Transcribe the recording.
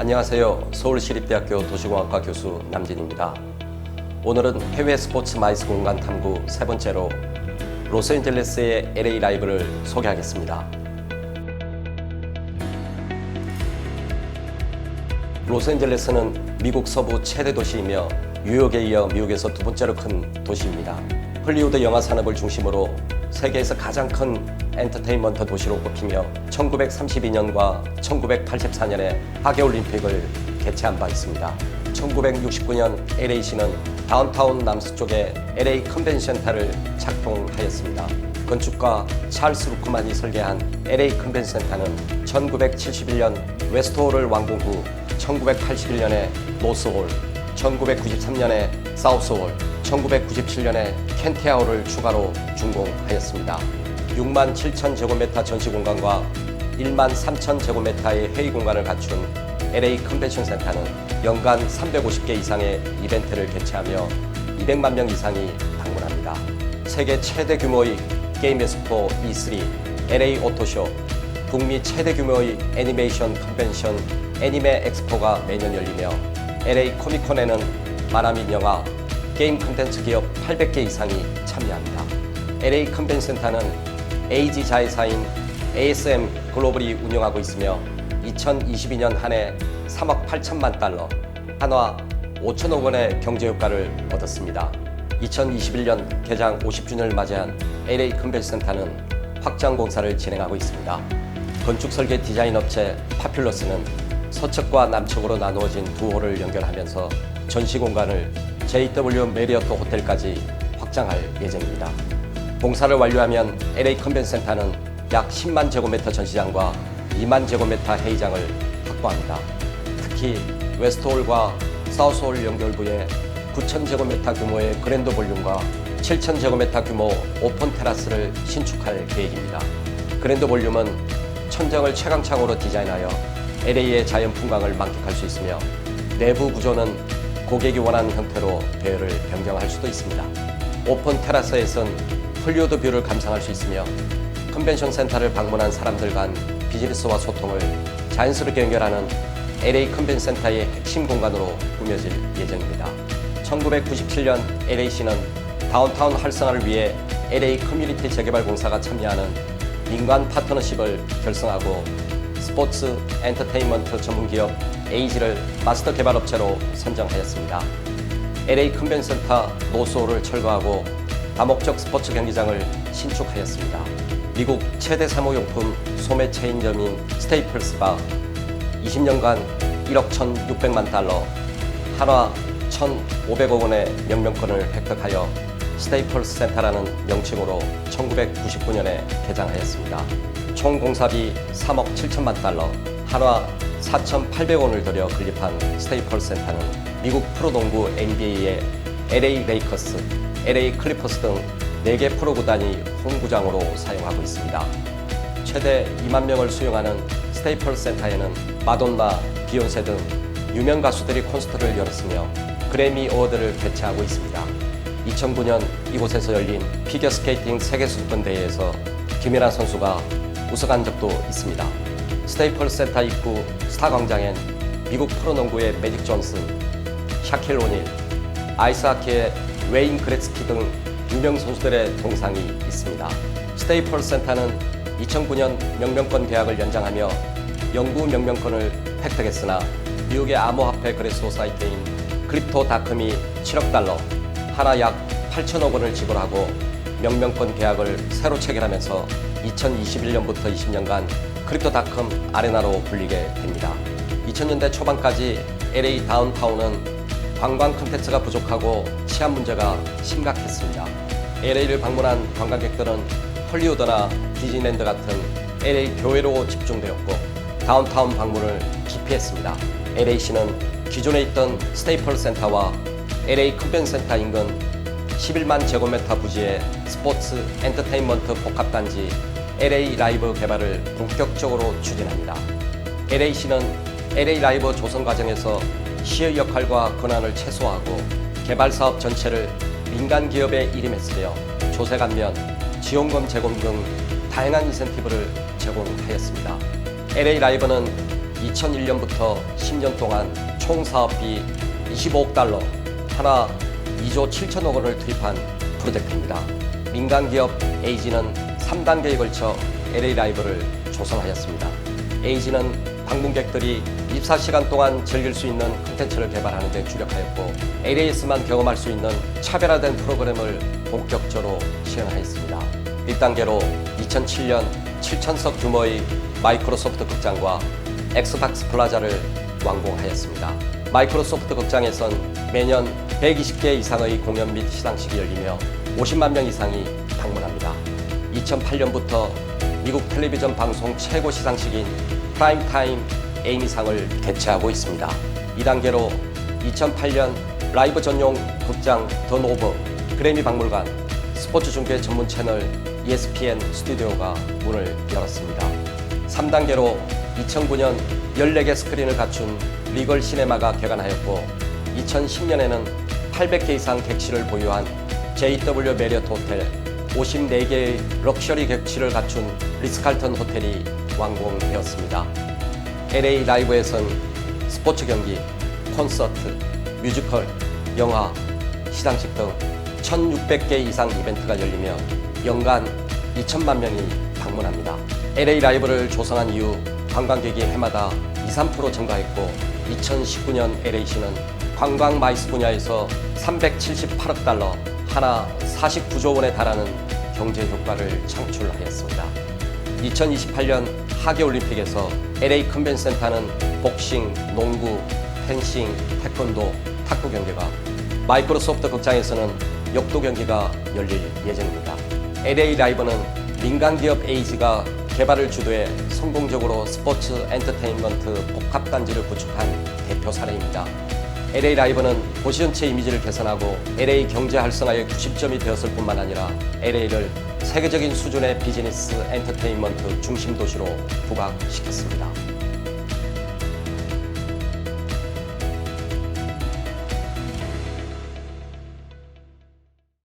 안녕하세요. 서울시립대학교 도시공학과 교수 남진입니다. 오늘은 해외 스포츠 마이스 공간 탐구 세 번째로 로스앤젤레스의 LA 라이브를 소개하겠습니다. 로스앤젤레스는 미국 서부 최대 도시이며 뉴욕에 이어 미국에서 두 번째로 큰 도시입니다. 헐리우드 영화 산업을 중심으로 세계에서 가장 큰 엔터테인먼트 도시로 꼽히며 1932년과 1984년에 하계올림픽을 개최한 바 있습니다. 1969년 LA시는 다운타운 남서쪽에 LA 컨벤션 센터를 착동하였습니다. 건축가 찰스 루크만이 설계한 LA 컨벤션 센터는 1971년 웨스트홀을 완공 후 1981년에 노스홀, 1993년에 사우스홀, 1997년에 켄티아홀을 추가로 준공하였습니다. 6만 7천 제곱미터 전시 공간과 1만 3천 제곱미터의 회의 공간을 갖춘 LA 컨벤션 센터는 연간 350개 이상의 이벤트를 개최하며 200만 명 이상이 방문합니다. 세계 최대 규모의 게임 엑스포 E3, LA 오토쇼, 북미 최대 규모의 애니메이션 컨벤션 애니메 엑스포가 매년 열리며 LA 코미콘에는 만화 및 영화, 게임 컨텐츠 기업 800개 이상이 참여합니다. LA 컨벤션 센터는 AG 자회사인 ASM 글로벌이 운영하고 있으며 2022년 한 해 3억 8천만 달러, 한화 5천억 원의 경제 효과를 얻었습니다. 2021년 개장 50주년을 맞이한 LA 컨벤션 센터는 확장 공사를 진행하고 있습니다. 건축 설계 디자인 업체 파퓰러스는 서측과 남측으로 나누어진 두 홀을 연결하면서 전시 공간을 JW 메리어트 호텔까지 확장할 예정입니다. 공사를 완료하면 LA 컨벤션 센터는 약 10만 제곱미터 전시장과 2만 제곱미터 회의장을 확보합니다. 특히 웨스트홀과 사우스홀 연결부에 9천 제곱미터 규모의 그랜드 볼륨과 7천 제곱미터 규모 오픈 테라스를 신축할 계획입니다. 그랜드 볼륨은 천정을 최강창으로 디자인하여 LA의 자연 풍광을 만끽할 수 있으며 내부 구조는 고객이 원하는 형태로 배열을 변경할 수도 있습니다. 오픈 테라스에선 헐리우드 뷰를 감상할 수 있으며 컨벤션 센터를 방문한 사람들 간 비즈니스와 소통을 자연스럽게 연결하는 LA 컨벤션 센터의 핵심 공간으로 꾸며질 예정입니다. 1997년 LA시는 다운타운 활성화를 위해 LA 커뮤니티 재개발 공사가 참여하는 민관 파트너십을 결성하고 스포츠 엔터테인먼트 전문기업 에이지를 마스터 개발 업체로 선정하였습니다. LA 컨벤션 센터 노스홀을 철거하고 다목적 스포츠 경기장을 신축하였습니다. 미국 최대 사무용품 소매 체인점인 스테이플스가 20년간 1억 1,600만 달러, 한화 1,500억 원의 명명권을 획득하여 스테이플스 센터라는 명칭으로 1999년에 개장하였습니다. 총 공사비 3억 7천만 달러, 한화 4,800원을 들여 건립한 스테이플스 센터는 미국 프로농구 NBA의 LA 레이커스, LA 클리퍼스 등 4개 프로 구단이 홈구장으로 사용하고 있습니다. 최대 2만 명을 수용하는 스테이플스 센터에는 마돈나, 비욘세 등 유명 가수들이 콘서트를 열었으며 그래미 어워드를 개최하고 있습니다. 2009년 이곳에서 열린 피겨스케이팅 세계선수권 대회에서 김연아 선수가 우승한 적도 있습니다. 스테이플스 센터 입구 스타 광장엔 미국 프로농구의 매직 존슨, 샤킬 오닐, 아이스하키의 웨인 그레츠키 등 유명 선수들의 동상이 있습니다. 스테이플스 센터는 2009년 명명권 계약을 연장하며 영구 명명권을 획득했으나 미국의 암호화폐 거래 소사이트인 크립토닷컴이 7억 달러, 하나 약 8천억 원을 지불하고 명명권 계약을 새로 체결하면서 2021년부터 20년간 크립토닷컴 아레나로 불리게 됩니다. 2000년대 초반까지 LA 다운타운은 관광 콘텐츠가 부족하고 치안 문제가 심각했습니다. LA를 방문한 관광객들은 헐리우드나 디즈니랜드 같은 LA 교외로 집중되었고 다운타운 방문을 기피했습니다. LA시는 기존에 있던 스테이플 센터와 LA 컨벤 센터 인근 11만 제곱미터 부지의 스포츠 엔터테인먼트 복합단지 LA 라이브 개발을 본격적으로 추진합니다. LA시는 LA 라이브 조성 과정에서 시의 역할과 권한을 최소화하고 개발 사업 전체를 민간 기업에 일임했으며 조세 감면, 지원금 제공 등 다양한 인센티브를 제공하였습니다. LA 라이브는 2001년부터 10년 동안 총 사업비 25억 달러, 하나 2조 7천억 원을 투입한 프로젝트입니다. 민간 기업 에이지는 3단계에 걸쳐 LA 라이브를 조성하였습니다. 에이지는 방문객들이 24시간 동안 즐길 수 있는 콘텐츠를 개발하는 데 주력하였고 LA에서만 경험할 수 있는 차별화된 프로그램을 본격적으로 시행하였습니다. 1단계로 2007년 7천석 규모의 마이크로소프트 극장과 엑스박스 플라자를 완공하였습니다. 마이크로소프트 극장에선 매년 120개 이상의 공연 및 시상식이 열리며 50만 명 이상이 방문합니다. 2008년부터 미국 텔레비전 방송 최고 시상식인 프라임타임 에이미상을 개최하고 있습니다. 2단계로 2008년 라이브 전용 극장 던 오브 그래미 박물관 스포츠 중계 전문 채널 ESPN 스튜디오가 문을 열었습니다. 3단계로 2009년 14개 스크린을 갖춘 리걸 시네마가 개관하였고 2010년에는 800개 이상 객실을 보유한 JW 메리어트 호텔 54개의 럭셔리 객실을 갖춘 리스칼턴 호텔이 완공되었습니다. LA 라이브에선 스포츠 경기, 콘서트, 뮤지컬, 영화, 시상식 등 1,600개 이상 이벤트가 열리며 연간 2천만 명이 방문합니다. LA 라이브를 조성한 이후 관광객이 해마다 2, 3% 증가했고 2019년 LA시는 관광 마이스 분야에서 378억 달러, 하나 49조 원에 달하는 경제 효과를 창출하였습니다. 2028년 하계올림픽에서 LA 컨벤션 센터는 복싱, 농구, 펜싱, 태권도, 탁구 경기가 마이크로소프트 극장에서는 역도 경기가 열릴 예정입니다. LA 라이브는 민간 기업 에이지가 개발을 주도해 성공적으로 스포츠 엔터테인먼트 복합 단지를 구축한 대표 사례입니다. LA 라이브는 도시 전체 이미지를 개선하고 LA 경제 활성화의 90점이 되었을 뿐만 아니라 LA를 세계적인 수준의 비즈니스 엔터테인먼트 중심 도시로 부각시켰습니다.